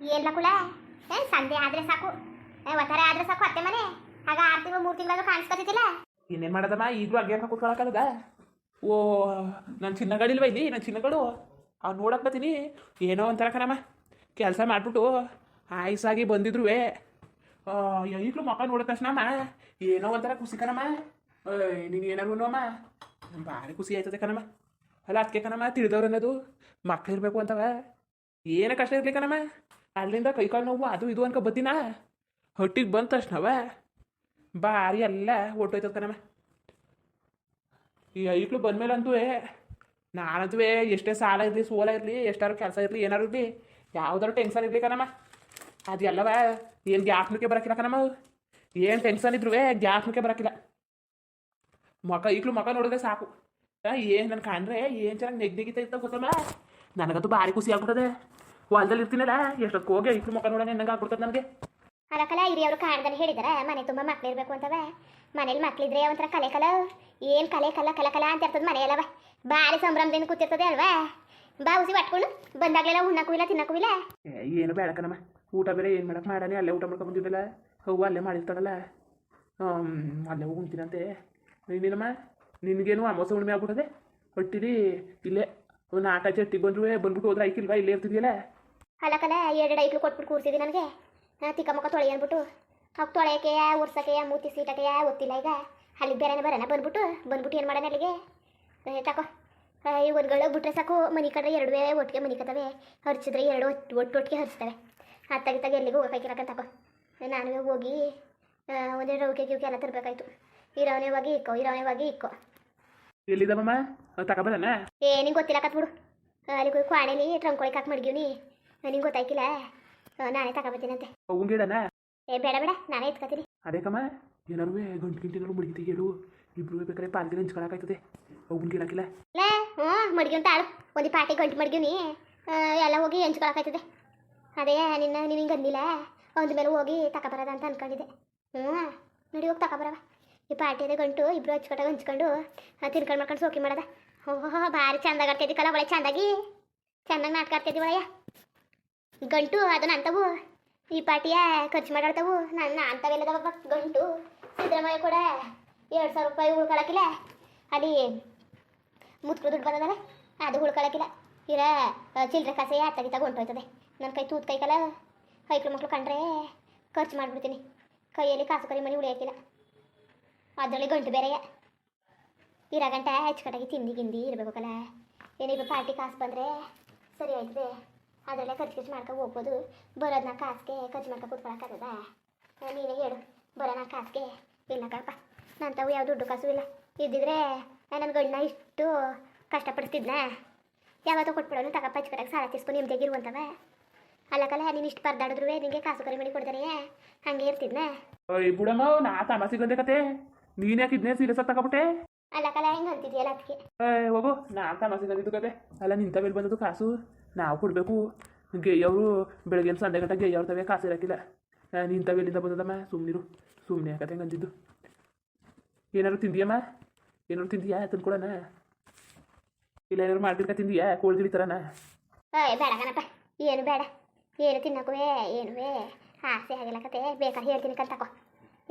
ಏನ್ಲ ಕುಲ ಏ ಸಂಜೆ ಆದ್ರೆ ಸಾಕು. ಏ ಒತ್ತಾರೆ ಆದ್ರೆ ಸಾಕು ಅತ್ತೆ ಮನೆ. ಆಗ ಆರು ತಿಂಗಳು, ಮೂರು ತಿಂಗಳಾದ್ರೂ ಕಾಣಿಸ್ಕೊತಿದ್ದಿಲ್ಲ ಇನ್ನೇನು ಮಾಡೋದಮ್ಮ? ಈಗಲೂ ಹಂಗೆ ಅಂತ ಕೂತ್ಕೊಳಕ್ಕಲ್ಲದ ಓ ನನ್ನ ಚಿನ್ನಗಳಿಲ್ವ ಇಲ್ಲಿ? ನನ್ನ ಚಿನ್ನಗಳು? ಅವ್ನು ನೋಡಕ್ ಬತ್ತೀನಿ ಏನೋ ಒಂಥರ ಕಣಮ್ಮ. ಕೆಲಸ ಮಾಡಿಬಿಟ್ಟು ಆಯ್ಸಾಗಿ ಬಂದಿದ್ರು ಈಗಲೂ ಮಕ್ಕ ನೋಡಿದ ತಕ್ಷಣಮ್ಮ. ಏನೋ ಒಂಥರ ಖುಷಿ ಕಣಮ್ಮ. ನೀನು ಏನಾರು ಅಮ್ಮ ಭಾರಿ ಖುಷಿ ಆಯ್ತದೆ ಕಣಮ್ಮ. ಅಲ್ಲ ಅದಕ್ಕೆ ಕಣಮ್ಮ, ತಿಳಿದವ್ರು ಅನ್ನೋದು ಮಕ್ಳು ಇರಬೇಕು ಅಂತವ. ಏನಕ್ಕೆ ಕಷ್ಟ ಇರ್ಲಿ ಕಣಮ್ಮ? ಅಲ್ಲಿಂದ ಕೈಕಾಲು ನೋವು ಅದು ಇದು ಅನ್ಕೊ ಬತ್ತೀನ ಹೊಟ್ಟಿಗೆ ಬಂದ ತಕ್ಷಣವ ಬಾರಿ ಎಲ್ಲ ಹೊಟ್ಟೋಯ್ತದ ಕಣಮ್ಮ ಈ ಐಕ್ಳು ಬಂದ್ಮೇಲಂತೂ ನಾನಂತೂ ಎಷ್ಟೇ ಸಾಲ ಇರಲಿ, ಸೋಲ ಇರಲಿ, ಎಷ್ಟಾರು ಕೆಲಸ ಇರಲಿ, ಏನಾರು ಇರಲಿ, ಯಾವ್ದಾರು ಟೆನ್ಷನ್ ಇರಲಿ ಕಣಮ್ಮ ಅದು ಎಲ್ಲವ ಏನು ಗ್ಯಾಪ್ನಕ್ಕೆ ಬರಕಿಲ್ಲ ಕಣಮ್ಮ ಏನು ಟೆನ್ಷನ್ ಇದ್ರು ಗ್ಯಾಪ್ನಕ್ಕೆ ಬರಕಿಲ್ಲ. ಮಕ ಈಗಲೂ ಮಕ ನೋಡಿದ್ರೆ ಸಾಕು. ಏನು ನನ್ನ ಕಾಣ್ರೆ, ಏನು ಚೆನ್ನಾಗಿ ನೆಗ್ ನೆಗಿತ ಇರ್ತಾವೆ ಗೊತ್ತಮ್ಮ ನನಗಂತೂ ಭಾರಿ ಖುಷಿ ಆಗ್ಬಿಟ್ಟದೆ. ಹೊಲ್ದಲ್ಲಿ ಇರ್ತೀನಲ್ಲ ಎಷ್ಟೊತ್ತು ಹೋಗಿ ಈಗಲೂ ಮುಖ ನೋಡೋಣ ನಂಗೆ ಆಗ್ಬಿಡ್ತದೆ ನನಗೆ. ಅದಕ್ಕಲ್ಲ ಹಿರಿಯವರು ಕಾಣ್ದಲ್ಲಿ ಹೇಳಿದಾರೆ ಮನೆ ತುಂಬ ಮಕ್ಳಿರ್ಬೇಕು ಅಂತವ. ಮನೇಲಿ ಮಕ್ಳಿದ್ರೆ ಒಂಥರ ಕಲೆ ಕಲ. ಏನು ಕಲೆ ಕಲ ಕಲ ಕಲ ಅಂತ ಇರ್ತದೆ ಮನೆಯಲ್ಲವ ಭಾರಿ ಸಂಭ್ರಮದಿಂದ ಕೂತಿರ್ತದೆ ಅಲ್ವಾ. ಬಾ ಉಸಿ ಬಟ್ಕೊಂಡು ಬಂದಾಗಲೆಲ್ಲ ಉಣ್ಣಕ್ಕೂ ಇಲ್ಲ ತಿನ್ನಕ್ಕೂ ಇಲ್ಲ ಏನು ಬೇಡ ಕಣಮ್ಮ. ಊಟ ಬೇರೆ ಏನು ಮಾಡಕ್ಕೆ ಮಾಡಾನೆ ಅಲ್ಲೇ ಊಟ ಮಾಡ್ಕೊಂಡು ಬಂದಿದ್ದಲ್ಲ. ಹೂವು ಅಲ್ಲೇ ಮಾಡಿರ್ತಾಳಲ್ಲ. ಅಲ್ಲೇ ಹೋಗಿ ಉಣ್ತೀನಂತೆ. ನೀನೇನಮ್ಮ ನಿನಗೇನು ಅಮಾವಾಸ್ಯೆ ಹುಣ್ಣಿಮೆ ಆಗ್ಬಿಟ್ಟದೆ? ಹೊಟ್ಟಿಲಿ ಇಲ್ಲೇ ಒಂದು ನಾಲ್ಕು ಚಟ್ಟಿಗೆ ಬಂದ್ರು ಬಂದ್ಬಿಟ್ಟು ಹೋದ್ರೆ ಐಕಿಲ್ವಾ ಇಲ್ಲೇ ಇರ್ತಿದ್ಯಲ್ಲ. ಅಲ್ಲಕಲ್ಲ ಎರಡು ಐದು ಕೊಟ್ಬಿಟ್ಟು ಕೂರ್ಸಿದಿ ನನಗೆ. ತಿಕ್ಕ ಮುಖ ತೊಳೆ ಅಂದ್ಬಿಟ್ಟು. ಅವಾಗ ತೊಳೆಯಕ್ಕೆ ಉರ್ಸಕ್ಕೆ ಮೂತಿ ಸೀಟಕ್ಕೆ ಗೊತ್ತಿಲ್ಲ ಈಗ. ಅಲ್ಲಿ ಬೇರೆನೇ ಬರೋಣ ಬಂದ್ಬಿಟ್ಟು. ಬಂದ್ಬಿಟ್ಟು ಏನು ಮಾಡೋಣ ಅಲ್ಲಿಗೆ? ತಕೋ. ಈ ಒಂದ್ಗಳು ಬಿಟ್ರೆ ಸಾಕು. ಮನೆ ಕಡೆ ಎರಡು ಒಟ್ಟಿಗೆ ಮನೆ ಕತ್ತವೆ ಹರ್ಚಿದ್ರೆ ಎರಡು ಒಟ್ಟು ಒಟ್ಟು ಒಟ್ಟಿಗೆ ಹರಿಸ್ತವೆ ಅತ್ತಾಗಿತ್ತಾಗ ಎಲ್ಲಿಗೂ ಹೋಗ್ಬೇಕಿರಕ್ಕ ತಕೋ. ನಾನು ಹೋಗಿ ಒಂದೆರಡು ರೌಕೆ ಕ್ಯೂಕೆ ಎಲ್ಲ ತರಬೇಕಾಯ್ತು. ಇರೋನೇ ಹೋಗಿ ಇಕ್ಕೋ ಇರೋನೇ ಹೋಗಿ ಇಕ್ಕೋ. ಎಲ್ಲಿದ್ದಾವಮ್ಮ ತಗೊಬರೋಣ ಏ ನಿಂಗೆ ಗೊತ್ತಿಲ್ಲ ಕತ್ಬಿಡು. ಅಲ್ಲಿ ಹೋಗಿ ಕ್ವಾಣೆಲಿ ಟ್ರಂಕ್ ಒಳಗೆ ಹಾಕಿ ಮಡಗಿವ್ನಿ. ನಿಂಗೆ ಗೊತ್ತಾಯ್ಕಿಲ್ಲ. ನಾನೇ ತಗೊಬರ್ತೀನಂತೆ. ಹೋಗಿಡಣ ಏ ಬೇಡ ಬೇಡ ನಾನೇ ಎತ್ಕತ್ತೀರಿ ಅದೇಕಮ್ಮ ಏನಾರು ಗಂಟು ಗಿಂಟಿನಾರು ಮುಡಿಗಿತಿ ಹೇಳು. ಇಬ್ರು ಬೇಕಾದ್ರೆ ಪಾಲ್ದಿನ ಹಂಚ್ಕೊಳಕಾಯ್ತದೆ ಹೂವಿನ ಗಿಡಕ್ಕಿಲ್ಲ ಲೇ ಹ್ಞೂ ಮಡ್ಗಿವ್ ಆಳು. ಒಂದು ಪಾಟಿ ಗಂಟು ಮಡ್ಗಿವ್ನಿ. ಎಲ್ಲ ಹೋಗಿ ಹೆಂಚ್ಕೊಳಕಾಯ್ತದೆ. ಅದೇ ನಿನ್ನ ನಿನಗೆ ಅಂದಿಲ್ಲ ಒಂದ ಮೇಲೆ ಹೋಗಿ ತಗೊಬರೋದ ಅಂತ ಅನ್ಕೊಂಡಿದ್ದೆ. ಹ್ಞೂ ನಡಿ ಹೋಗಿ ತಗೊಬರವ. ಈ ಪಾಟಿ ಅದೇ ಗಂಟು ಇಬ್ರು ಹಚ್ಕೊಟ್ಟಾಗ ಹಂಚ್ಕೊಂಡು ತಿನ್ಕೊಂಡು ಮಾಡ್ಕೊಂಡು ಸೋಕಿ ಮಾಡದ. ಓಹೋ ಭಾರಿ ಚಂದಾಗಿ ಆಡ್ತಿದ್ದಿ ಕಲ ಒಳ್ಳೆ ಚಂದಾಗಿ. ಚೆನ್ನಾಗಿ ನಾಟಕ ಆಡ್ತೈತಿ ಒಳಗೆ. ಗಂಟು ಅದನ್ನ ಅಂತವು ಈ ಪಾಟಿಯ ಖರ್ಚು ಮಾಡಾಡ್ತವು. ನನ್ನ ಅಂತವೆಲ್ಲದವ ಗಂಟು. ಸಿದ್ದರಾಮಯ್ಯ ಕೂಡ ಎರಡು ಸಾವಿರ ರೂಪಾಯಿ ಉಳ್ಕೊಳಕಿಲ್ಲ. ಅಲ್ಲಿ ಮುತ್ಕಳು ದುಡ್ಡು ಬಂದದಲ್ಲ, ಅದು ಉಳ್ಕೊಳಕಿಲ್ಲ. ಇರ ಚಿಲ್ಲರೆ ಕಾಸೆ ಅತ್ತಾಗಿತ್ತಾಗ ಹೊಂಟೋಯ್ತದೆ ನನ್ನ ಕೈ ತೂತ್ ಕೈ ಕಲ ಹೈಕ್ಳು ಮಕ್ಳು ಕಂಡ್ರೆ ಖರ್ಚು ಮಾಡಿಬಿಡ್ತೀನಿ. ಕೈಯಲ್ಲಿ ಕಾಸು ಕರಿ ಮನೆ ಉಳಿಯೋಕಿಲ್ಲ. ಅದರಲ್ಲಿ ಗಂಟು ಬೇರೆಯ. ಇರ ಹೆಚ್ಚು ಕಟ್ಟಾಗಿ ತಿಂಡಿ ಗಿಂಡಿ ಇರಬೇಕಲ್ಲ ಏನಿಲ್ಲ ಪಾರ್ಟಿ ಕಾಸು ಬಂದರೆ ಸರಿ ಆಯ್ತದೆ. ಅದರಲ್ಲೇ ಖರ್ಚು ಖರ್ಚು ಮಾಡ್ಕೊ ಹೋಗ್ಬೋದು. ಬರೋದನ್ನ ಕಾಸಿಗೆ ಖರ್ಚು ಮಾಡ್ಕೊ ಕೂತ್ಕೊಳಕ್ಕಾಗದ ನೀನೇ ಹೇಳು. ಬರೋಣ ಕಾಸಿಗೆ. ಇಲ್ಲ ಕಣಪ್ಪ ನನ್ನ ತಾವು ಯಾವ ದುಡ್ಡು ಕಾಸು ಇಲ್ಲ. ಇದ್ದಿದ್ರೆ ನನ್ನ ಗಂಡನ ಇಷ್ಟು ಕಷ್ಟಪಡಿಸ್ತಿದ್ನ? ಯಾವತ್ತೋ ಕೊಟ್ಬಿಡೋನು ತಗಪ್ಪ ಹಚ್ಕೊಡಕ್ಕೆ ಸಾಲ ತೀಸ್ಕೊಂಡು ಅಲ್ಲ ಅಲ್ಲಕಲ್ಲ ನೀನು ಇಷ್ಟು ಪರ್ದಾಡಿದ್ರು ನಿಂಗೆ ಕಾಸು ಕರಿ ಮಾಡಿ ಕೊಡ್ತಾರೆ ಹಂಗೆ ಇರ್ತಿದ್ನ? ಓಯ್ ಬಿಡಮ್ಮ ನಾ ತಮಾಸಿಗಂದೆ ಕತೆ. ನೀನು ಯಾಕೆ ಇದನ್ನೇ ಸೀರಿಯಸ್ ತಗೊಬಿಟ್ಟೆ. ಅಲ್ಲಕಲ್ಲ ಹೆಂಗೆ ಅಂತಿದ್ಯಲ್ಲ ಅದಕ್ಕೆ ಏ ನಾ ನಾನು ತಮಾಸಿಗಂದಿದ್ದು ಕತೆ. ಅಲ್ಲ ನಿಂತ ಮೇಲೆ ಬಂದದ್ದು ಕಾಸು. ನಾವು ಕೊಡಬೇಕು. ಗೆಯ್ಯವರು ಬೆಳಗ್ಗೆ ಸಂಡೆ ಗಂಟೆ ಗೆಯ್ಯವ್ರ ತವೆ ಕಾಸು ಇರೋಕ್ಕಿಲ್ಲ ನಿಂತವೆಲ್ಲಿಂದ ಬಂದದಮ್ಮ ಸುಮ್ಮನಿರು ಸುಮ್ಮನೆ ಕತೆ ಹಂಗಂದಿದ್ದು ಏನಾದ್ರು ತಿಂದಿಯಮ್ಮ? ಏನಾದ್ರು ತಿಂದಿಯಾ? ತಂದ್ಕೊಡಣ ಇಲ್ಲ ಏನಾದ್ರು ಮಾಡ್ತಿರ್ಕ ತಿಂದಿಯಾ? ಕೋಳ್ಗಿಳಿ ಏಯ್ ಬೇಡ ಕಣಪ್ಪ. ಏನು ಬೇಡ. ಏನು ತಿನ್ನಕುವೆ ಏನುವೇ ಆಸೆ ಆಗಿಲ್ಲ ಕತೆ. ಬೇಕಾದ್ರೆ ಹೇಳ್ತೀನಿ ಕಣ್ ತಕೋ.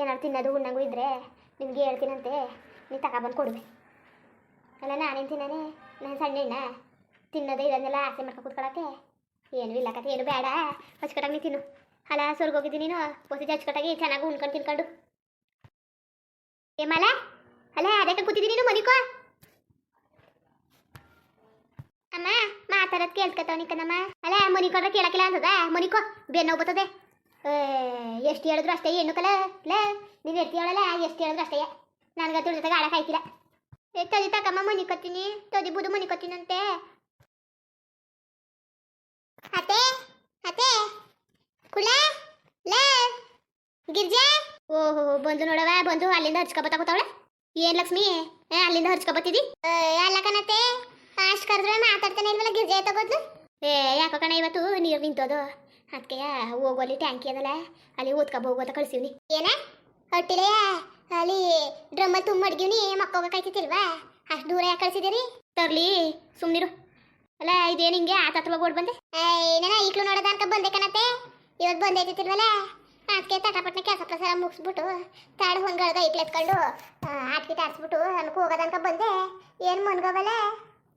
ಏನಾದ್ರು ತಿನ್ನೋದು ಉಣ್ಣಂಗೂ ಇದ್ರೆ ನಿಮ್ಗೆ ಹೇಳ್ತೀನಂತೆ. ನೀ ತಗೊಬಂದು ಕೊಡುವೆ ಅಲ್ಲ, ನಾನೇನು ತಿನ್ನಾನೆ? ನಾನು ಸಣ್ಣ ತಿನ್ನೋದೇ ಇದನ್ನೆಲ್ಲ ಆಸೆ ಮಾಡ್ಕೊ ಕೂತ್ಕೊಳಕ್ಕೆ ಏನೂ ಇಲ್ಲ ಕತೆ ಏನು ಬೇಡ. ಹಚ್ಕಟ್ಟಾಗಿ ನೀ ತಿನ್ನು. ಅಲ್ಲ ಸ್ವರ್ಗ ಹೋಗಿದ್ದೀನಿ ನೀನು. ಹೊಸ ಹಚ್ಕಟ್ಟಾಗಿ ಚೆನ್ನಾಗಿ ಉಣ್ಕೊಂಡು ತಿನ್ಕೊಂಡು. ಏ ಮಲ ಅಲ್ಲ ಅದಕ್ಕೆ ಕೂತಿದ್ದೀನಿ ನೀನು ಮನಿಕೋ? ಅಮ್ಮ, ಮಾತಾಡೋದು ಕೇಳ್ಸ್ಕೊತಾವನಿ ಕಣಮ್ಮ ಅಲ್ಲ ಮನಿ ಕೊಡ್ರೆ ಕೇಳಕ್ಕಿಲ್ಲ ಅಂತದ ಮನಿಕೋ, ಬೆನ್ನೋ ಬರ್ತದೆ. ಎಷ್ಟು ಹೇಳಿದ್ರು ಅಷ್ಟೇ ಹೆಣ್ಣು ಕಲ? ಇಲ್ಲ ನೀವು ಎತ್ತಿ ಹೇಳಲ್ಲ ಎಷ್ಟು ಹೇಳಿದ್ರು ಅಷ್ಟೇ. ನನಗೆ ಜೊತೆಗೆ ಆಡಕ್ಕೆ ಆಯ್ತಿಲ್ಲ. ಏ ತದಿ ತಕಮ್ಮ ಮನಿಕೊತ್ತೀನಿ ತದಿ ಬುದು ಮನಿ ಕತ್ತೀನಂತೆ ಅತ್ತೆ ಅತ್ತೆ ಕುಲ ಲೇ, ಗಿರ್ಜಾ. ಓಹೋ, ಬಂದು ನೋಡವ ಬಂದು ಅಲ್ಲಿಂದ ಹಚ್ಕೊಬತ್ತ ಕೂತವಳೆ. ಏನ್ ಲಕ್ಷ್ಮಿ? ಅಲ್ಲಿಂದ ಹಚ್ಕೊಬತ್ತಿದಿ ಅಲ್ಲ ಕಣತ್ತೆ, ಅಷ್ಟು ಕರೆದ್ರೆ ಮಾತಾಡ್ತಾನೆ ಇಲ್ವಲ್ಲ ಗಿರ್ಜೆ ತಗೋದ್ಲು ಏ, ಯಾಕೋ ಕಣ ಇವತ್ತು ನೀರು ನಿಂತೋದು. ಅದಕ್ಕೆ ಹೋಗೋಲಿ ಟ್ಯಾಂಕಿ ಅದಲ್ಲ, ಅಲ್ಲಿ ಓದ್ಕೊಬ ಹೋಗೋತ ಕಳ್ಸಿವ್ನಿ. ಏನ? ಹೊಟ್ಟಿಲೆ, ಅಲ್ಲಿ ಡ್ರಮ್ಮಲ್ಲಿ ತುಂಬ ಮಡ್ಗಿವ್ನಿ ಮಕ್ಕೋಗಕ್ಕಾಯ್ತಿಲ್ವಾ ಅಷ್ಟು ದೂರ ಯಾಕೆ ಕಳ್ಸಿದಿರಿ ತರ್ಲಿ, ಸುಮ್ನಿರು. ಅಲ್ಲ, ಇದೇನು ಹಿಂಗೆ? ಆತ ಹತ್ರ ಓಡ್ ಬಂದೆ. ಏನೇನ ಈಗಲೂ ನೋಡೋದ ಅನ್ಕ ಬಂದೆ ಕಣತೆ ಇವತ್ತು ಬಂದೈತಿಲ್ವಲ್ಲ ಅದಕ್ಕೆ ತಟಪಟ್ನ ಕೆಲಸ ಪ್ರಸಾರ ಮುಗಿಸ್ಬಿಟ್ಟು ತಾಡು ಹೊಂದ್ಗಳ್ಗ ಈಕ್ಳು ಎತ್ಕೊಂಡು ಆಟ್ಕಿಟ್ ಹೋಗೋದ ಅನ್ಕ ಬಂದೆ. ಏನು ಮನ್ಗೋವಲ್ಲ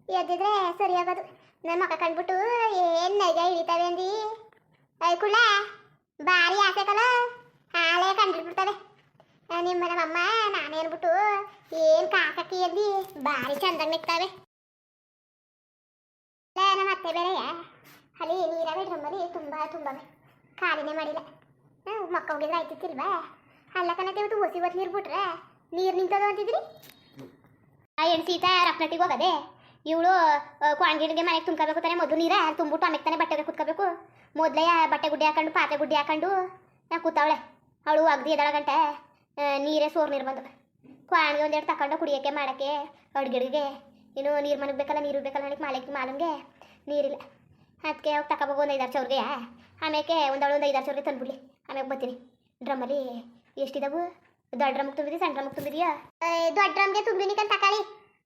ಎದ್ದಿದ್ರೆ ಸರಿ ಆಗೋದು. ನನ್ನ ಮಕ್ಕ ಕಂಡ್ಬಿಟ್ಟು, ಏನು ನೈಜ ಹಿಡಿತಾವೆ ಅಂದಿ? ಐಕುಳ್ಳ ಭಾರಿ ಆಸೆ ಕಲ. ಹಾಳೆ ಕಂಡಿಡ್ಬಿಡ್ತಾವೆ ನಿಮ್ಮ ನಮ್ಮಮ್ಮ ನಾನೇನ್ಬಿಟ್ಟು, ಏನು ಕಾಕಿ ಅಂದಿ? ಭಾರಿ ಚಂದ ನಿಕ್ತಾವೆ. ಅತ್ತೆ ಬೇರೆಯ? ಅಲ್ಲಿ ನೀರಾವೆ ಡ್ರಮ್ಮಲ್ಲಿ ತುಂಬ ತುಂಬವೆ. ಖಾಲಿನೇ ಮಾಡಿಲ್ಲ. ಮಕ್ಕ ಹೋಗಿದ್ರೆ ಆಯ್ತಿತ್ತಿಲ್ವಾ? ಅಲ್ಲ ಕಣತೆ, ಇವತ್ತು ಹೊಸಿ ಹೊತ್ತು ನೀರು ಬಿಟ್ರೆ ನೀರು ನಿಂತದ ಅಂತಿದ್ರಿ? ಆ ಸೀತಾ ರಪ್ನಟ್ಟಿಗೆ ಹೋಗದೆ? ಇವಳು ಕ್ವಾಂಗಿಣಿಗೆ ಮನೆಗೆ ತುಂಬ್ಕೋಬೇಕು ತಾನೆ, ಮೊದಲು ನೀರ ತುಂಬಿಟ್ಟು ಆಮೇಲೆ ತಾನೆ ಬಟ್ಟೆಗೆ ಕುತ್ಕೋಬೇಕು. ಮೊದಲೇ ಬಟ್ಟೆ ಗುಡ್ಡೆ ಹಾಕೊಂಡು, ಪಾತ್ರೆ ಗುಡ್ಡೆ ಹಾಕೊಂಡು ನಾ ಕೂತವಳೆ. ಅವಳು ಅಗ್ದಿ ಎದಳ ಗಂಟೆ ನೀರೇ ಸೋರ್ ನೀರು ಬಂದು ಕ್ವಾಣಿಗೆ ಒಂದೆರಡು ತಗೊಂಡು ಕುಡಿಯೋಕ್ಕೆ, ಮಾಡೋಕ್ಕೆ ಅಡುಗೆಗೆ ಇನ್ನು ನೀರು ಮನಗೆ ಬೇಕಲ್ಲ ನೀರು ಬೇಕಲ್ಲ ನನಗೆ ಮಾಲಕ್ಕೆ ಮಾಲಂಗೆ. ನೀರಿಲ್ಲ. ಅದಕ್ಕೆ ಹೋಗಿ ತಗೋಬೇಕು ಒಂದು ಐದಾರು ಸಾವಿರಗೆ ಆಮೇಲೆ ಒಂದವಳು ಒಂದು ಐದಾರು ಸಾವಿರ ತಂದ್ಬಿಡ್ಲಿ. ಆಮೇಲೆ ಬರ್ತೀನಿ ಡ್ರಮ್ಮಲ್ಲಿ ಎಷ್ಟಿದಾವು? ದೊಡ್ಡ ಡ್ರಮ್ಗೆ ತುಂಬಿದಿ, ಸಣ್ಣ ಡ್ರಮ್ಗೆ ತುಂಬಿದೆಯಾ? ದೊಡ್ಡ ಡ್ರಮ್ಗೆ ತುಂಬಿನಿ ಕಂತ ತಕೊಳ್ಳಿ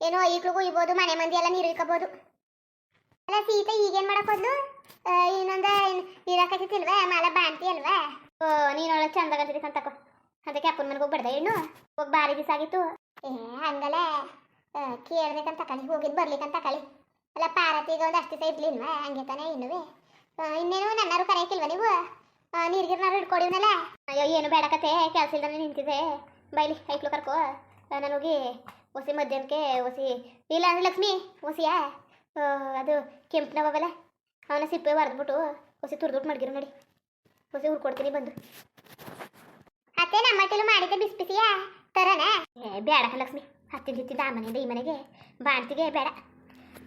ಏನೋ ಈಗ್ಲಿಗೂ ಇಬೋದು ಮನೆ ಮಂದಿ ಎಲ್ಲ ನೀರು ಇಳ್ಕೋಬೋದು. ಅಲ್ಲ, ಸೀತೆ ಈಗೇನು ಮಾಡಕ್ ಹೋದ್ಲು? ಇನ್ನೊಂದು ನೀರಾಕತ್ತಿಲ್ವಾ ಮಾಲ ಬಾಣ್ತಿ ಅಲ್ವಾ? ಓ, ನೀನು ಒಳ್ಳೆ ಚಂದಾಗಂತಿದ್ದೆ ಕಂತಕೋ ಅದಕ್ಕೆ ಅಪ್ಪನ ಮನೆಗೆ ಹೋಗಿ ಬಡ್ದೆ ಹೆಣ್ಣು ಹೋಗಿ ಭಾರಿ ದಿವಸ ಆಗಿತ್ತು. ಏ, ಹಂಗಲ್ಲ. ಕೇಳ್ಬೇಕಂತ ತಕೊಳ್ಳಿ ಹೋಗಿದ್ದು ಬರ್ಲಿಕ್ಕಂತ ತಕೊಳ್ಳಿ ಅಲ್ಲ ಪಾರ್ವತಿಗೆ ಒಂದು ಅಷ್ಟು ದಿವಸ ಇರ್ಲಿಲ್ವಾ? ಹಂಗೆ ತಾನೇ ಇನ್ನುವೆ ಇನ್ನೇನು ನನ್ನಾರು ಕರೆಯಕ್ಕಿಲ್ವ ನೀವು? ನೀರ್ಗಿರ್ನಾರು ಹಿಡ್ಕೊಡಿವ್ನಲ್ಲ ಅಯ್ಯೋ, ಏನು ಬೇಡಕತೆ ಕೆಲಸ ಇಲ್ದಾನೆ ನಿಂತಿದೆ ಬೈಲಿ ಕೈಕ್ಲು ಕರ್ಕೋ. ನಾನು ಹೋಗಿ ಹೊಸಿ ಮಧ್ಯಾಹ್ನಕ್ಕೆ ಹೊಸಿ ಇಲ್ಲ ಅಂದ್ರೆ ಲಕ್ಷ್ಮಿ ಹೊಸಿಯಾ ಅದು ಅದು ಕೆಂಪನವಲ್ಲ ಅವನ ಸಿಪ್ಪೆ ಹೊರದ್ಬಿಟ್ಟು ಹೊಸಿ ತುರ್ದುಬಿಟ್ಟು ಮಡ್ಗಿರು ನಡಿ. ಹೊಸಿ ಹುರ್ಕೊಡ್ತೀನಿ ಬಂದು. ಅತ್ತೆ ನಮ್ಮ ಮಟ್ಟಲು ಮಾಡಿದ್ದೆ ಬಿಸಿ ಬಿಸಿಯಾ? ತರನ? ಬೇಡ ಲಕ್ಷ್ಮಿ. ಹತ್ತಿದ ಆ ಮನೆಯಿಂದ ಈ ಮನೆಗೆ. ಬಾಣ್ತಿಗೆ ಬೇಡ.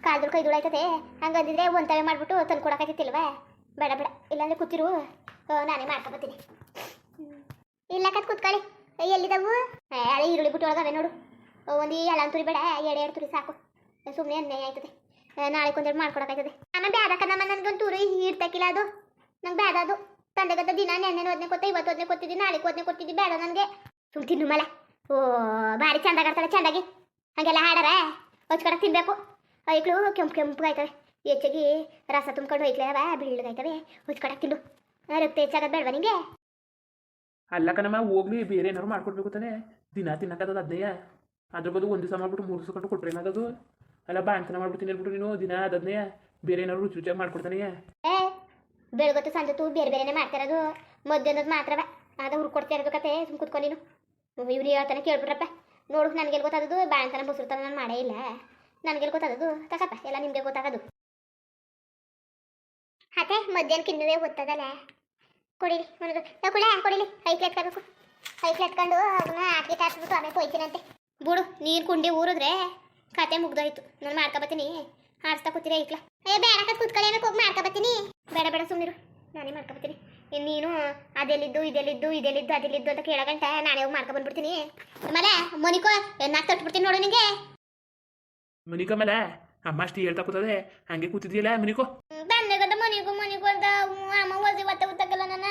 ಕಾಲ್ದುಳು ಕೈ ಆಯ್ತದೆ ಹಂಗಂದಿದ್ರೆ ಒಂತವೆ ಮಾಡ್ಬಿಟ್ಟು ತಂದು ಕೊಡೋಕಾಯ್ತಿಲ್ವಾ ಬೇಡ ಬೇಡ. ಇಲ್ಲಾಂದ್ರೆ ಕೂತಿರು. ನಾನೇ ಮಾಡ್ಕೊಬತ್ತೀನಿ ಇಲ್ಲ ಕತ್ ಕೂತ್ಕೊಳ್ಳಿ ಏ, ಅದೇ ಈರುಳ್ಳಿ ಬಿಟ್ಟು ಒಳಗವೆ ನೋಡು. ಒಂದು ಎಳನ್ ತುರಿ ಬೇಡ. ಎರಡು ಎರಡು ತುರಿ ಸಾಕು. ಸುಮ್ಮನೆ ಅನ್ಯಾಯ ಆಯ್ತದೆ. ನಾಳೆ ಒಂದೆರಡು ಮಾಡ್ಕೊಡಕಾಯ್ತದೆ ಆಮೇಲೆ ಬ್ಯಾದಕ್ಕ ನಮ್ಮ ನನಗೊಂದು ತುರಿ ಹಿಡ್ತಕ್ಕಿಲ್ಲ ಅದು. ನಂಗೆ ಬೇಡ ಅದು. ತಂದೆಗದ ದಿನ ನೆನ್ನೆ ಒದ್ನೆ ಕೊತ್ತ ಇವತ್ತು ಓದನೆ ಕೊತ್ತಿದ್ದೀನಿ ನಾಳೆ ಓದನೆ ಕೊಟ್ಟಿದ್ದಿ ಬೇಡ ನನಗೆ. ಸುಮ್ ತಿನ್ನು ಮಲ. ಓ ಭಾರಿ ಚಂದ ಆಡ್ತಾಳೆ ಚಂದಾಗಿ. ಹಾಗೆಲ್ಲ ಹಾಡಾರ? ಹೊಚ್ಕಡೆ ತಿನ್ಬೇಕು. ಐಕ್ಳು ಕೆಂಪು ಕೆಂಪು ಆಯ್ತವೆ. ಹೆಚ್ಚಾಗಿ ರಸ ತುಂಬ್ಕೊಂಡು ಬಾ ಬೀಳ್ಗಾಯ್ತವೆ ಹೊಚ್ಕಡೆ ತಿಂದು. ರಕ್ತ ಹೆಚ್ಚಾಗದ್ ಬೇಡವಾ ನಿಂಗೆ? ಅಲ್ಲ ಕಣಮ್ಮ ಹೋಗ್ಲಿ ಬೇರೆ ಏನಾರು ಮಾಡ್ಕೊಡ್ಬೇಕು ತಾನೆ. ದಿನ ತಿನ್ನಕ್ಕದ ಅದನ್ನೇ ಅದ್ರ ಬದಲು ಒಂದು ದಿವಸ ಮಾಡ್ಬಿಟ್ಟು ಮೂರು ದಿವಸ ಕಟ್ಟು ಕೊಟ್ರೆ ಏನಾಗದು ಅಲ್ಲ ಬಾಣ್ತನ ಮಾಡ್ಬಿಡ್ತೀನಿ ಹೇಳ್ಬಿಟ್ಟು ನೀನು ದಿನ ಅದನ್ನೇ ಬೇರೆ ಏನಾರು ರುಚಿ ರುಚಿಯಾಗಿ ಮಾಡ್ಕೊಡ್ತಾನೆ ಏ ಬೆಳಗೊತ್ತು ಸಂಜೆ ತೂ ಬೇರೆ ಬೇರೆನೇ ಮಾಡ್ತಾರದು ಮಧ್ಯಾಹ್ನದ ಮಾತ್ರ ಅದ ಹುರ್ಕೊಡ್ತಾ ಇರೋದು ಕತೆ ಸುಮ್ ಕುತ್ಕೊ ನೀನು. ಇವ್ರು ಹೇಳ್ತಾನೆ ಕೇಳ್ಬಿಟ್ರಪ್ಪ. ನೋಡು ನನಗೆ ಗೊತ್ತಾದದು ಬಾಣತನ ಬಸ್ರುತ್ತಾನ ನಾನು ಮಾಡೇ ಇಲ್ಲ. ನನಗೆ ಗೊತ್ತಾಗದು ತಕಪ್ಪ ಎಲ್ಲ ನಿಮಗೆ ಗೊತ್ತಾಗದು. ಅತ್ತೆ, ಮಧ್ಯಾಹ್ನ ಕಿನ್ನುವೆ ಗೊತ್ತದಲ್ಲ ಕೊಡಿಲಿ ನನಗೆ ಕುಳ ಕೊಡಿಲಿ? ಐಕ್ಲು ಎತ್ಕೋಬೇಕು ಐಕ್ಲು ಎತ್ಕೊಂಡು ಅವನ್ನ ಆಟ್ಗೆ ತಾಸ್ಬಿಟ್ಟು ಆಮೇಲೆ ಹೋಯ್ತೀನಂತೆ ಬಿಡು, ನೀರು ಕುಂಡಿ ಊರಿದ್ರೆ ಕತೆ ಮುಗ್ದೋಯ್ತು. ನಾನು ಮಾಡ್ಕೊಬತ್ತೀನಿ ಆಡಿಸ್ತಾ ಕೂತೀರಿ, ಐಕ್ಲ. ಏ, ಬೇಡ, ಕತ್ ಕುತ್ಕೊಳ್ಳಿ ಏನಕ್ಕೆ ಹೋಗಿ ಮಾಡ್ಕೊಬತ್ತೀನಿ ಬೇಡ ಬೇಡ ಸುಮ್ಮನಿರು ನಾನೇ ಮಾಡ್ಕೊಬತ್ತೀನಿ ನೀನು ಅದೆಲ್ಲಿದ್ದು, ಇದೆಲ್ಲಿದ್ದು ಇದೆಲ್ಲಿದ್ದು, ಅದೆಲ್ಲಿದ್ದು ಅಂತ ಕೇಳಗಂಟ ನಾನೇ ಹೋಗಿ ಮಾಡ್ಕೊಬಂದ್ಬಿಡ್ತೀನಿ ಆಮೇಲೆ ಮನಿಕೋ ಎನ್ನಾಗ ತಟ್ಬಿಡ್ತೀನಿ ನೋಡು ನಿಂಗೆ. ಮನಿಕ ಮೇಲೆ? ಅಮ್ಮ ಅಷ್ಟು ಹೇಳ್ತಾ ಕೂತದೆ. ಹಂಗೆ ಕೂತಿದ್ಯಲ್ಲ ಮನಿಕೋ? ಬಂದಾಗದ ಮನಿಗೂ ಮನಿಗೂ ಅಂತ ಅಮ್ಮ ಓದಿ ಒತ್ತ ಗೊತ್ತಾಗಲ್ಲ ನನ್ನ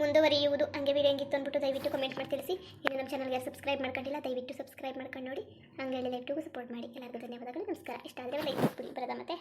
ಮುಂದುವರಿಯುವುದು ಹಂಗೆ ವಿಡಿಯೋ ಹೆಂಗಿತ್ತು ಅಂದ್ಬಿಟ್ಟು ದಯವಿಟ್ಟು ಕಮೆಂಟ್ ಮಾಡಿ ತಿಳಿಸಿ. ಇನ್ನು ನಮ್ಮ ಚಾನಲ್ಗೆ ಸಬ್ಸ್ಕ್ರೈಬ್ ಮಾಡ್ಕೊಂಡಿಲ್ಲ, ದಯವಿಟ್ಟು ಸಬ್ಸ್ಕ್ರೈಬ್ ಮಾಡ್ಕೊಂಡು ನೋಡಿ. ಹಂಗೆ ಲೈಕ್ಟಿಗೂ ಸಪೋರ್ಟ್ ಮಾಡಿ. ಎಲ್ಲರಿಗೂ ಧನ್ಯವಾದಗಳು, ನಮಸ್ಕಾರ. ಇಷ್ಟ ಆದರೆ ಲೈಕ್ ಬರೋದ ಮತ್ತೆ?